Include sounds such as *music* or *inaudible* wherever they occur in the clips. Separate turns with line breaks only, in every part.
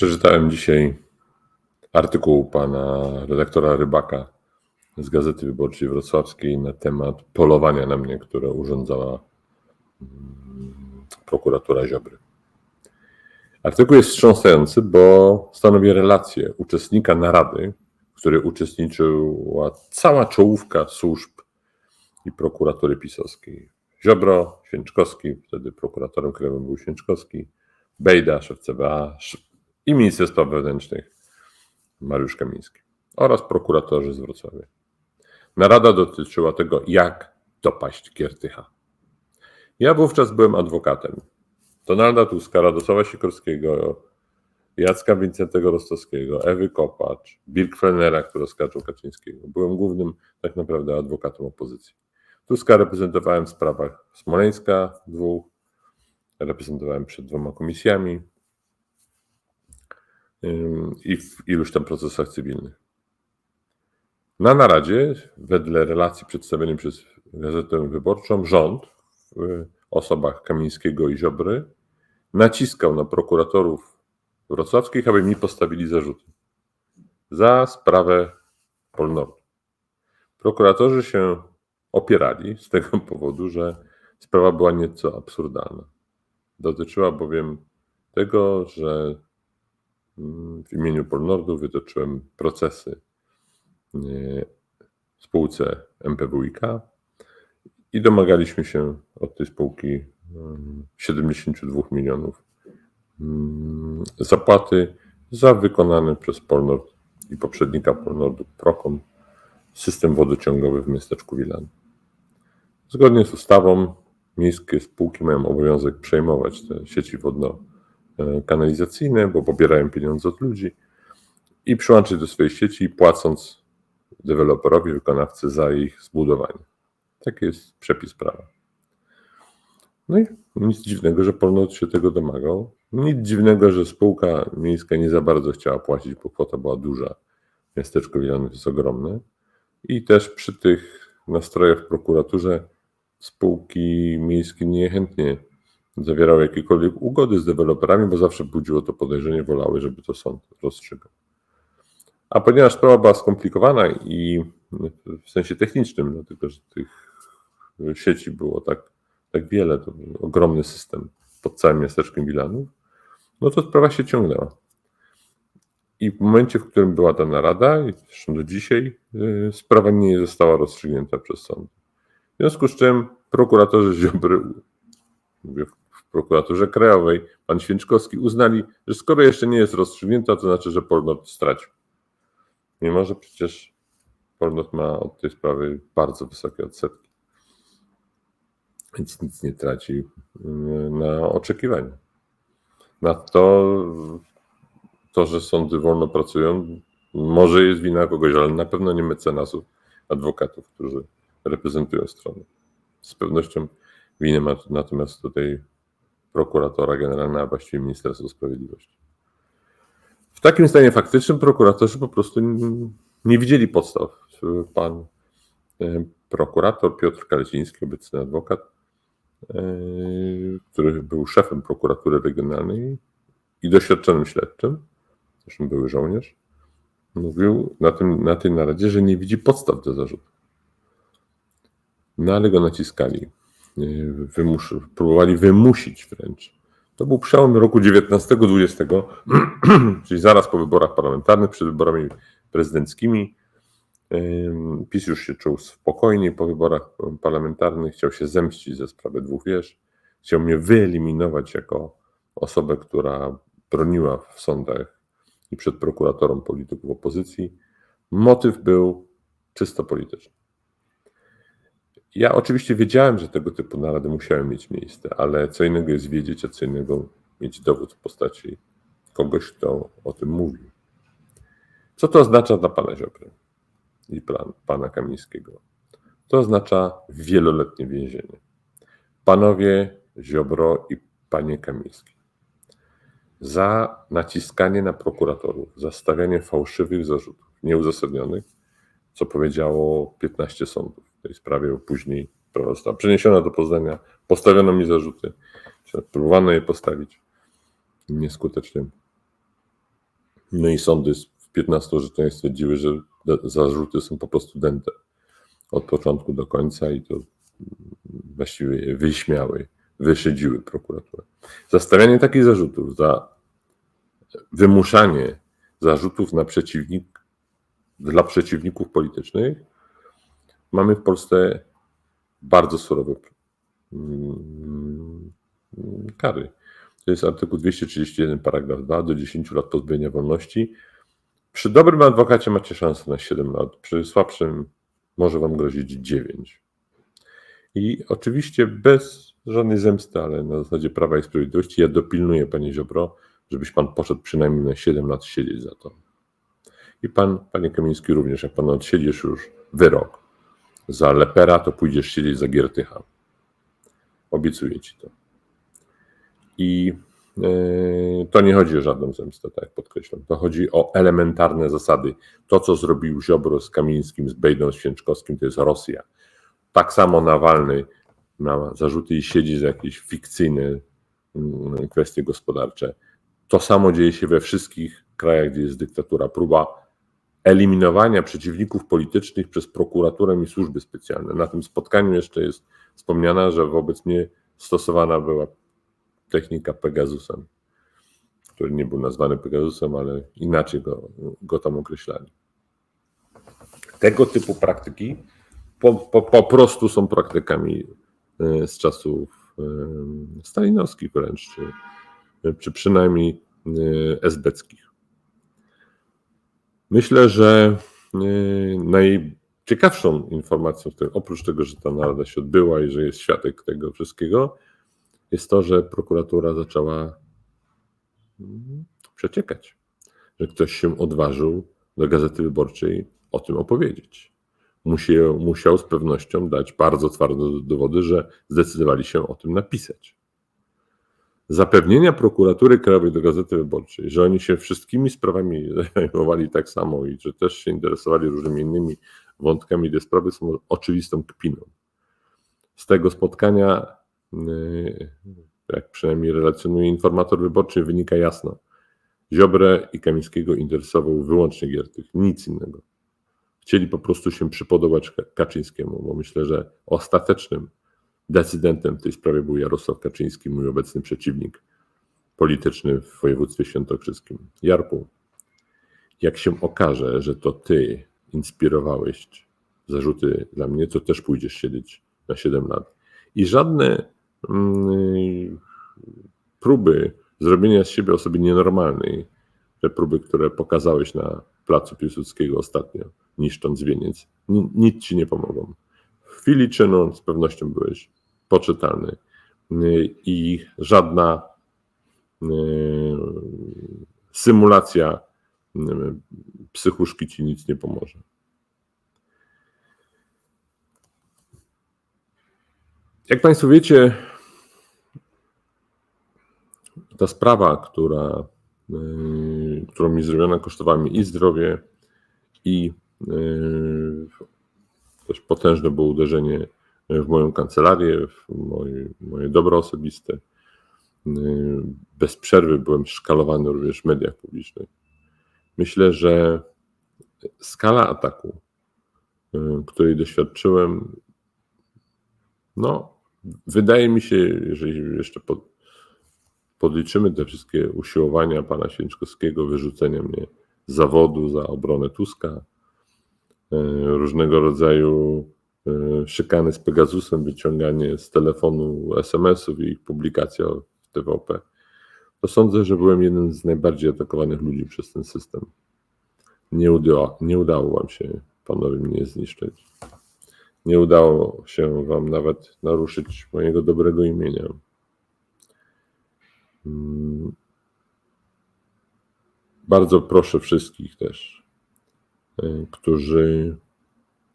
Przeczytałem dzisiaj artykuł pana redaktora Rybaka z Gazety Wyborczej Wrocławskiej na temat polowania na mnie, które urządzała mm, prokuratura Ziobry. Artykuł jest wstrząsający, bo stanowi relację uczestnika narady, w której uczestniczyła cała czołówka służb i prokuratury pisowskiej. Ziobro, Święczkowski, wtedy prokuratorem krajowym był Święczkowski, Bejda, szef CBA i minister spraw wewnętrznych Mariusz Kamiński oraz prokuratorzy z Wrocławia. Narada dotyczyła tego, jak dopaść Giertycha. Ja wówczas byłem adwokatem. Donalda Tuska, Radosława Sikorskiego, Jacka Wincentego Rostowskiego, Ewy Kopacz, Birkfellnera, który oskarżył Kaczyńskiego. Byłem głównym tak naprawdę adwokatem opozycji. Tuska reprezentowałem w sprawach Smoleńska dwóch, reprezentowałem przed dwoma komisjami i w iluś tam procesach cywilnych. Na naradzie, wedle relacji przedstawionej przez Gazetę Wyborczą, rząd w osobach Kamińskiego i Ziobry naciskał na prokuratorów wrocławskich, aby mi postawili zarzuty za sprawę Polnordu. Prokuratorzy się opierali z tego *laughs* powodu, że sprawa była nieco absurdalna. Dotyczyła bowiem tego, że w imieniu Polnordu wytoczyłem procesy nie, spółce MPWiK i domagaliśmy się od tej spółki mm, 72 milionów mm, zapłaty za wykonany przez Polnord i poprzednika Polnordu Prokom system wodociągowy w miasteczku Wilan. Zgodnie z ustawą miejskie spółki mają obowiązek przejmować te sieci wodno-kanalizacyjne, bo pobierają pieniądze od ludzi i przyłączyć do swojej sieci, płacąc deweloperowi, wykonawcy za ich zbudowanie. Taki jest przepis prawa. No i nic dziwnego, że Polnot się tego domagał. Nic dziwnego, że spółka miejska nie za bardzo chciała płacić, bo kwota była duża. Miasteczko Wilanów jest ogromne. I też przy tych nastrojach w prokuraturze spółki miejskie niechętnie zawierały jakiekolwiek ugody z deweloperami, bo zawsze budziło to podejrzenie, wolały, żeby to sąd rozstrzygał. A ponieważ sprawa była skomplikowana i w sensie technicznym, dlatego że tych sieci było tak, tak wiele, to ogromny system pod całym miasteczkiem Wilanów, no to sprawa się ciągnęła. I w momencie, w którym była ta narada, i zresztą do dzisiaj, yy, sprawa nie została rozstrzygnięta przez sąd. W związku z czym prokuratorzy Ziobry, mówię w prokuraturze krajowej, pan Święczkowski uznali, że skoro jeszcze nie jest rozstrzygnięta, to znaczy, że Polnot stracił. Mimo, że przecież Polnot ma od tej sprawy bardzo wysokie odsetki. Więc nic nie traci yy, na oczekiwaniu. Na to, to, że sądy wolno pracują, może jest wina kogoś, ale na pewno nie mecenasów, adwokatów, którzy reprezentują stronę. Z pewnością winę ma natomiast tutaj prokuratora generalna, a właściwie Ministerstwo Sprawiedliwości. W takim stanie faktycznym prokuratorzy po prostu nie widzieli podstaw. Pan e, prokurator Piotr Kaleciński, obecny adwokat, e, który był szefem prokuratury regionalnej i doświadczonym śledczym, zresztą były żołnierz, mówił na, tym, na tej naradzie, że nie widzi podstaw do zarzutu. No ale go naciskali, wymus, próbowali wymusić wręcz. To był przełom roku 19-20, *clears throat* czyli zaraz po wyborach parlamentarnych, przed wyborami prezydenckimi. PiS już się czuł spokojnie po wyborach parlamentarnych, chciał się zemścić ze sprawy dwóch wież, chciał mnie wyeliminować jako osobę, która broniła w sądach i przed prokuratorą polityków opozycji. Motyw był czysto polityczny. Ja oczywiście wiedziałem, że tego typu narady musiały mieć miejsce, ale co innego jest wiedzieć, a co innego mieć dowód w postaci kogoś, kto o tym mówi. Co to oznacza dla pana Ziobry i plan, pana Kamińskiego? To oznacza wieloletnie więzienie. Panowie Ziobro i panie Kamiński. Za naciskanie na prokuratorów, za stawianie fałszywych zarzutów, nieuzasadnionych, co powiedziało 15 sądów w tej sprawie, później sprawa została przeniesiona do Poznania, postawiono mi zarzuty, próbowano je postawić nieskutecznie. No i sądy w 15 orzeczeniach stwierdziły, że zarzuty są po prostu dęte od początku do końca i to właściwie je wyśmiały, wyszydziły prokuraturę. Zastawianie takich zarzutów za wymuszanie zarzutów na przeciwnik, dla przeciwników politycznych mamy w Polsce bardzo surowe mm, kary. To jest artykuł 231, paragraf 2, do 10 lat pozbawienia wolności. Przy dobrym adwokacie macie szansę na 7 lat, przy słabszym może wam grozić 9. I oczywiście bez żadnej zemsty, ale na zasadzie Prawa i Sprawiedliwości ja dopilnuję, panie Ziobro, żebyś pan poszedł przynajmniej na 7 lat siedzieć za to. I pan, panie Kamiński, również, jak pan odsiedziesz już wyrok za lepera, to pójdziesz siedzieć za Giertycha. Obiecuję ci to. I yy, to nie chodzi o żadną zemstę, tak podkreślam. To chodzi o elementarne zasady. To, co zrobił Ziobro z Kamińskim, z Bejdą, z Święczkowskim, to jest Rosja. Tak samo Nawalny ma zarzuty i siedzi za jakieś fikcyjne mm, kwestie gospodarcze. To samo dzieje się we wszystkich krajach, gdzie jest dyktatura. Próba eliminowania przeciwników politycznych przez prokuraturę i służby specjalne. Na tym spotkaniu jeszcze jest wspomniana, że wobec mnie stosowana była technika Pegasusem, który nie był nazwany Pegasusem, ale inaczej go, go tam określali. Tego typu praktyki po, po, po prostu są praktykami e, z czasów e, stalinowskich wręcz, czy, czy przynajmniej e, esbeckich. Myślę, że najciekawszą informacją, oprócz tego, że ta narada się odbyła i że jest świadek tego wszystkiego, jest to, że prokuratura zaczęła mm, przeciekać, że ktoś się odważył do Gazety Wyborczej o tym opowiedzieć. Musiał, musiał z pewnością dać bardzo twarde dowody, że zdecydowali się o tym napisać. Zapewnienia prokuratury krajowej do Gazety Wyborczej, że oni się wszystkimi sprawami zajmowali tak samo i że też się interesowali różnymi innymi wątkami tej sprawy są oczywistą kpiną. Z tego spotkania Yy, jak przynajmniej relacjonuje informator wyborczy, wynika jasno. Ziobrę i Kamińskiego interesował wyłącznie Giertych, nic innego. Chcieli po prostu się przypodobać Kaczyńskiemu, bo myślę, że ostatecznym decydentem w tej sprawie był Jarosław Kaczyński, mój obecny przeciwnik polityczny w województwie świętokrzyskim. Jarku, jak się okaże, że to ty inspirowałeś zarzuty dla mnie, to też pójdziesz siedzieć na 7 lat. I żadne Mm, próby zrobienia z siebie osoby nienormalnej, te próby, które pokazałeś na placu Piłsudskiego ostatnio, niszcząc wieniec, nic ci nie pomogą. W chwili czynu z pewnością byłeś poczytalny i żadna y, symulacja y, psychuszki ci nic nie pomoże. Jak Państwo wiecie, ta sprawa, która, yy, którą mi zrobiono, kosztowała mi i zdrowie, i też potężne było uderzenie w moją kancelarię, w moje, moje dobro osobiste. Bez przerwy byłem szkalowany również w mediach publicznych. Myślę, że skala ataku, której doświadczyłem, no, wydaje mi się, jeżeli jeszcze pod, podliczymy te wszystkie usiłowania pana Święczkowskiego, wyrzucenia mnie z zawodu za obronę Tuska, e, różnego rodzaju szykany z Pegasusem, wyciąganie z telefonu SMS-ów i ich publikacja w TVP, to sądzę, że byłem jednym z najbardziej atakowanych ludzi przez ten system. Nie, udało, nie udało wam się, panowie, mnie zniszczyć. Nie udało się wam nawet naruszyć mojego dobrego imienia. Mm. Bardzo proszę wszystkich też, e, którzy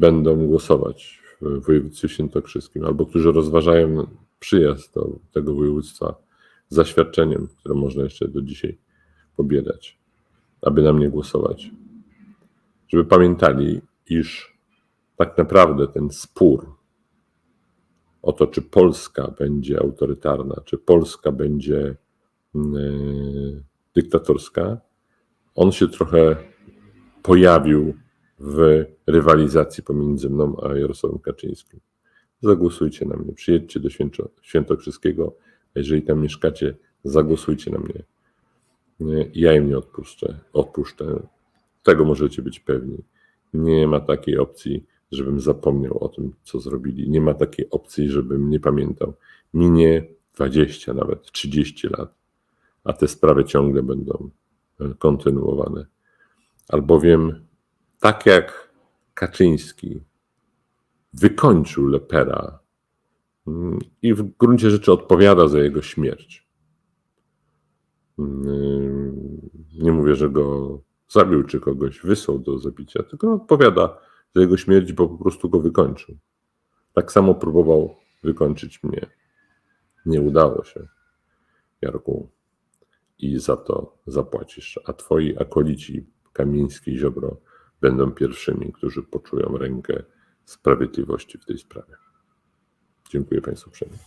będą głosować w województwie świętokrzyskim albo którzy rozważają przyjazd do tego województwa z zaświadczeniem, które można jeszcze do dzisiaj pobierać, aby na mnie głosować. Żeby pamiętali, iż tak naprawdę ten spór o to, czy Polska będzie autorytarna, czy Polska będzie Y, dyktatorska, on się trochę pojawił w rywalizacji pomiędzy mną a Jarosławem Kaczyńskim. Zagłosujcie na mnie, przyjedźcie do Święto, Świętokrzyskiego, jeżeli tam mieszkacie, zagłosujcie na mnie. Nie, Ja im nie odpuszczę, odpuszczę. Tego możecie być pewni. Nie ma takiej opcji, żebym zapomniał o tym, co zrobili. Nie ma takiej opcji, żebym nie pamiętał. Minie 20, nawet 30 lat, a te sprawy ciągle będą kontynuowane. Albowiem, tak jak Kaczyński wykończył Lepera mm, i w gruncie rzeczy odpowiada za jego śmierć. Mm, Nie mówię, że go zabił czy kogoś wysłał do zabicia, tylko odpowiada za jego śmierć, bo po prostu go wykończył. Tak samo próbował wykończyć mnie. Nie udało się, Jarku. I za to zapłacisz. A twoi akolici, Kamiński Ziobro, będą pierwszymi, którzy poczują rękę sprawiedliwości w tej sprawie. Dziękuję Państwu uprzejmie.